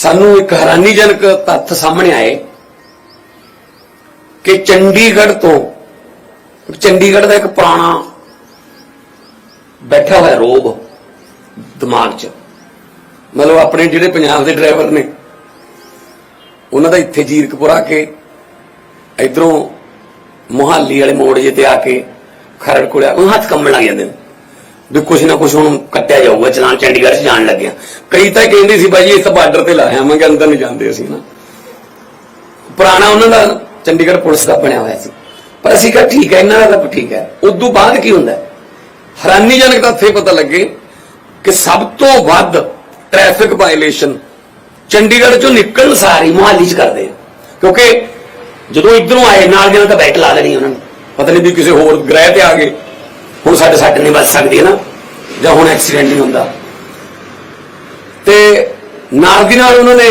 ਸਾਨੂੰ ਇੱਕ ਹੈਰਾਨੀਜਨਕ ਤੱਥ ਸਾਹਮਣੇ ਆਏ ਕਿ ਚੰਡੀਗੜ੍ਹ ਤੋਂ, ਚੰਡੀਗੜ੍ਹ ਦਾ ਇੱਕ ਪੁਰਾਣਾ ਬੈਠਾ ਹੋਇਆ ਰੋਬ ਦਿਮਾਗ 'ਚ, ਮਤਲਬ ਆਪਣੇ ਜਿਹੜੇ ਪੰਜਾਬ ਦੇ ਡਰਾਈਵਰ ਨੇ, ਉਹਨਾਂ ਦਾ ਇੱਥੇ ਜੀਰਕਪੁਰਾ ਕੇ, ਇਧਰੋਂ ਮੁਹਾਲੀ ਵਾਲੇ ਮੋੜ ਜੇ ਤੇ ਆ ਕੇ ਖਰੜ ਕੋਲ ਆ ਉਹ ਹੱਥ ਕੰਬਣ ਲੱਗ ਜਾਂਦੇ ਨੇ। ਵੀ ਕੁਛ ਨਾ ਕੁਛ ਹੁਣ ਕੱਟਿਆ ਜਾਊਗਾ, ਚਲਾਨ ਚੰਡੀਗੜ੍ਹ 'ਚ ਜਾਣ ਲੱਗਿਆ ਕਈ ਤਾਂ ਕਹਿੰਦੇ ਸੀ ਬਾਜੀ ਇਸ ਬਾਰਡਰ ਤੇ ਲਾਇਆ ਮੈਂ ਅੰਦਰ ਨਹੀਂ ਜਾਂਦੇ ਅਸੀਂ ਨਾ। ਪੁਰਾਣਾ ਉਹਨਾਂ ਦਾ ਚੰਡੀਗੜ੍ਹ ਪੁਲਿਸ ਦਾ ਬਣਿਆ ਹੋਇਆ ਸੀ। ਪਰ ਅਸੀਂ ਕਿਹਾ ਠੀਕ ਹੈ, ਇਹਨਾਂ ਦਾ ਤਾਂ ਠੀਕ ਹੈ। ਉਦੋਂ ਬਾਅਦ ਕੀ ਹੁੰਦਾ? ਹੈਰਾਨੀਜਨਕ ਤਾਂ ਇੱਥੇ ਪਤਾ ਲੱਗੇ ਕਿ ਸਭ ਤੋਂ ਵੱਧ ਟ੍ਰੈਫਿਕ ਵਾਇਲੇਸ਼ਨ ਚੰਡੀਗੜ੍ਹ ਚੋਂ ਨਿਕਲਣ ਸਾਰੀ ਮੁਹਾਲੀ ਚ ਕਰਦੇ ਆ। ਕਿਉਂਕਿ ਜਦੋਂ ਇਧਰੋਂ ਆਏ, ਨਾਲ ਦੇ ਨਾਲ ਤਾਂ ਬੈਕ ਲਾ ਦੇਣੀ ਉਹਨਾਂ ਨੇ। ਪਤਾ ਨਹੀਂ ਵੀ ਕਿਸੇ ਹੋਰ ਗ੍ਰਹਿ ਤੇ ਆ ਗਏ। ਹੁਣ ਸਾਡੇ ਸੱਟ ਨਹੀਂ ਵੱਜ ਸਕਦੀ ਹੈ ਨਾ, ਜਾਂ ਹੁਣ ਐਕਸੀਡੈਂਟ ਨਹੀਂ ਹੁੰਦਾ। ਤੇ ਨਾਲ ਦੀ ਨਾਲ ਉਹਨਾਂ ਨੇ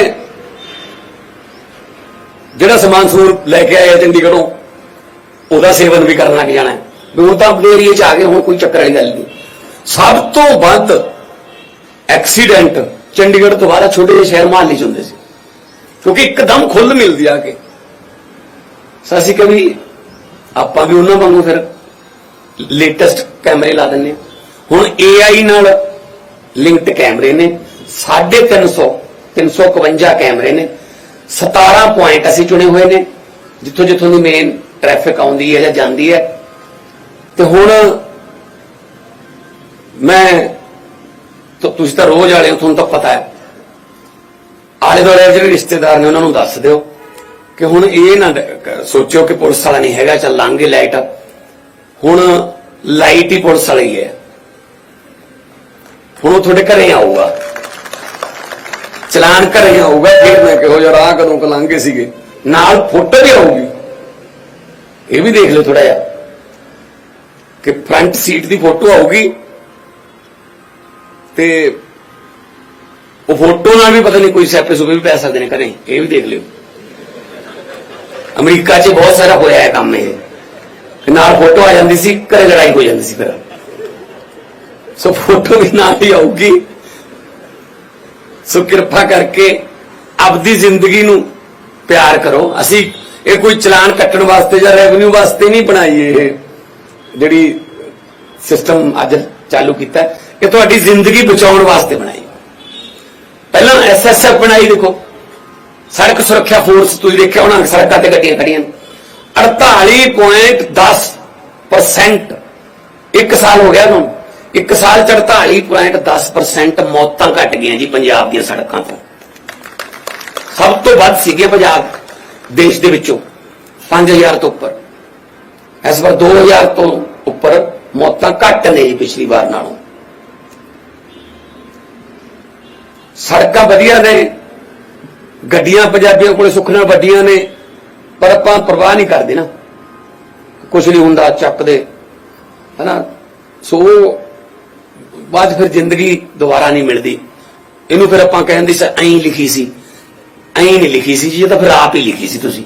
ਜਿਹੜਾ ਸਮਾਨ ਸੂਰ ਲੈ ਕੇ ਆਏ ਆ ਚੰਡੀਗੜ੍ਹੋਂ, ਉਹਦਾ ਸੇਵਨ ਵੀ ਕਰਨ ਲੱਗ ਜਾਣਾ ਵੀ ਹੁਣ ਤਾਂ ਆਪਣੇ ਏਰੀਏ 'ਚ ਆ ਗਏ, ਹੁਣ ਕੋਈ ਚੱਕਰ ਵਾਲੀ ਗੱਲ ਨਹੀਂ। ਸਭ ਤੋਂ ਵੱਧ ਐਕਸੀਡੈਂਟ ਚੰਡੀਗੜ੍ਹ ਤੋਂ ਬਾਹਰ ਛੋਟੇ ਜਿਹੇ ਸ਼ਹਿਰ ਮਹਾਲੀ 'ਚ ਹੁੰਦੇ ਸੀ। ਕਿਉਂਕਿ ਇੱਕਦਮ ਖੁੱਲ ਮਿਲਦੀ ਆ ਕੇ। ਸਾਸੀ ਕਵੀ ਆਪਾਂ ਵੀ ਉਹਨਾਂ ਵਾਂਗੂ ਫਿਰ ਲੇਟੈਸਟ ਕੈਮਰੇ ਲਾ ਦਿੰਨੇ ਹਾਂ। ਹੁਣ AI ਨਾਲ ਲਿੰਕਡ ਕੈਮਰੇ ਨੇ 350 351 ਕੈਮਰੇ ਨੇ 17 ਪੁਆਇੰਟ ਅਸੀਂ ਚੁਣੇ ਹੋਏ ਨੇ, ਜਿੱਥੋਂ ਜਿੱਥੋਂ ਦੀ ਮੇਨ ਟ੍ਰੈਫਿਕ ਆਉਂਦੀ ਹੈ ਜਾਂ ਜਾਂਦੀ ਹੈ। ਤੇ ਹੁਣ ਮੈਂ ਤੁਸੀਂ ਤਾਂ ਰੋਜ਼ ਵਾਲੇ ਹੋ, ਤੁਹਾਨੂੰ ਤਾਂ ਪਤਾ ਹੈ। ਆਲੇ ਦੁਆਲੇ ਜਿਹੜੇ ਰਿਸ਼ਤੇਦਾਰ ਨੇ, ਉਹਨਾਂ ਨੂੰ ਦੱਸ ਦਿਓ ਕਿ ਹੁਣ ਇਹ ਨਾ ਸੋਚਿਓ ਕਿ ਪੁਲਿਸ ਵਾਲਾ ਨਹੀਂ ਹੈਗਾ, ਚੱਲ ਲਾਂਗੇ ਲਾਈਟ ਹੁਣ ਲਾਈਟ ਹੀ ਪੁਲਿਸ ਵਾਲੀ ਹੈ। ਹੁਣ ਉਹ ਤੁਹਾਡੇ ਘਰੇ ਆਊਗਾ। ਚਲਾਨ ਘਰੇ ਆਊਗਾ। ਫਿਰ ਮੈਂ ਕਿਹੋ ਜਿਹਾ ਰਾਹ ਕਦੋਂ ਕਲਾਂਗੇ ਸੀਗੇ? ਨਾਲ ਫੋਟੋ ਵੀ ਆਊਗੀ। ਇਹ ਵੀ ਦੇਖ ਲਿਓ ਥੋੜਾ ਜਿਹਾ ਕਿ ਫਰੰਟ ਸੀਟ ਦੀ ਫੋਟੋ ਆਊਗੀ ਤੇ ਉਹ ਫੋਟੋ ਨਾਲ ਵੀ ਪਤਾ ਨਹੀਂ ਕੋਈ ਸਿਆਪੇ ਸੁਪੇ ਵੀ ਪੈ ਸਕਦੇ ਨੇ ਘਰੇ। ਇਹ ਵੀ ਦੇਖ ਲਿਓ। ਅਮਰੀਕਾ 'ਚ ਬਹੁਤ ਸਾਰਾ ਹੋਇਆ ਹੈ ਕੰਮ ਇਹ। ਨਾਲ ਫੋਟੋ ਆ ਜਾਂਦੀ ਸੀ, ਘਰੇ ਲੜਾਈ ਹੋ ਜਾਂਦੀ ਸੀ ਫਿਰ। ਸੋ ਫੋਟੋ ਵੀ ਨਾਲ ਹੀ ਆਊਗੀ। ਸੋ ਕਿਰਪਾ ਕਰਕੇ ਆਪਦੀ ਜ਼ਿੰਦਗੀ ਨੂੰ ਪਿਆਰ ਕਰੋ। ਅਸੀਂ ਇਹ ਕੋਈ ਚਲਾਨ ਕੱਟਣ ਵਾਸਤੇ ਜਾਂ ਰੈਵਨਿਊ ਵਾਸਤੇ ਨਹੀਂ ਬਣਾਈ ਇਹ ਜਿਹੜੀ ਸਿਸਟਮ ਅੱਜ ਚਾਲੂ ਕੀਤਾ ਹੈ। ਇਹ ਤੁਹਾਡੀ ਜ਼ਿੰਦਗੀ ਬਚਾਉਣ ਵਾਸਤੇ ਬਣਾਈ। ਪਹਿਲਾਂ ਐਸਐਸਐਫ ਬਣਾਈ ਦੇਖੋ। ਸੜਕ ਸੁਰੱਖਿਆ ਫੋਰਸ ਤੁਸੀਂ ਦੇਖਿਆ ਹੋਣਾ, ਸੜਕਾਂ ਤੇ ਗੱਡੀਆਂ ਖੜੀਆਂ 48.10% ਇੱਕ ਸਾਲ ਹੋ ਗਿਆ ਤੁਹਾਨੂੰ। ਇੱਕ ਸਾਲ ਚ 48.10% ਮੌਤਾਂ ਘਟ ਗਈਆਂ ਜੀ ਪੰਜਾਬ ਦੀਆਂ ਸੜਕਾਂ ਤੋਂ। ਸਭ ਤੋਂ ਵੱਧ ਸੀਗੇ ਪੰਜਾਬ ਦੇਸ਼ ਦੇ ਵਿੱਚੋਂ 5000 ਤੋਂ ਉੱਪਰ। ਇਸ ਵਾਰ 2000 ਤੋਂ ਉੱਪਰ ਮੌਤਾਂ ਘੱਟ ਨੇ ਜੀ ਪਿਛਲੀ ਵਾਰ ਨਾਲੋਂ। ਸੜਕਾਂ ਵਧੀਆ ਨੇ। ਗੱਡੀਆਂ ਪੰਜਾਬੀਆਂ ਕੋਲੇ ਸੁੱਖ ਨਾਲ ਵੱਡੀਆਂ ਨੇ। ਪਰ ਆਪਾਂ ਪਰਵਾਹ ਨਹੀਂ ਕਰਦੇ ਨਾ। ਕੁਝ ਨਹੀਂ ਹੁੰਦਾ ਚੱਕਦੇ। ਹਨਾ? ਸੋ, ਬਾਅਦ 'ਚ ਫਿਰ ਜ਼ਿੰਦਗੀ ਦੁਬਾਰਾ ਨਹੀਂ ਮਿਲਦੀ। ਇਹਨੂੰ ਫਿਰ ਆਪਾਂ ਕਹਿੰਦੇ ਸੀ, ਐਂ ਲਿਖੀ ਸੀ। ਐਂ ਨਹੀਂ ਲਿਖੀ ਸੀ ਜੀ, ਇਹ ਤਾਂ ਫਿਰ ਆਪ ਹੀ ਲਿਖੀ ਸੀ ਤੁਸੀਂ।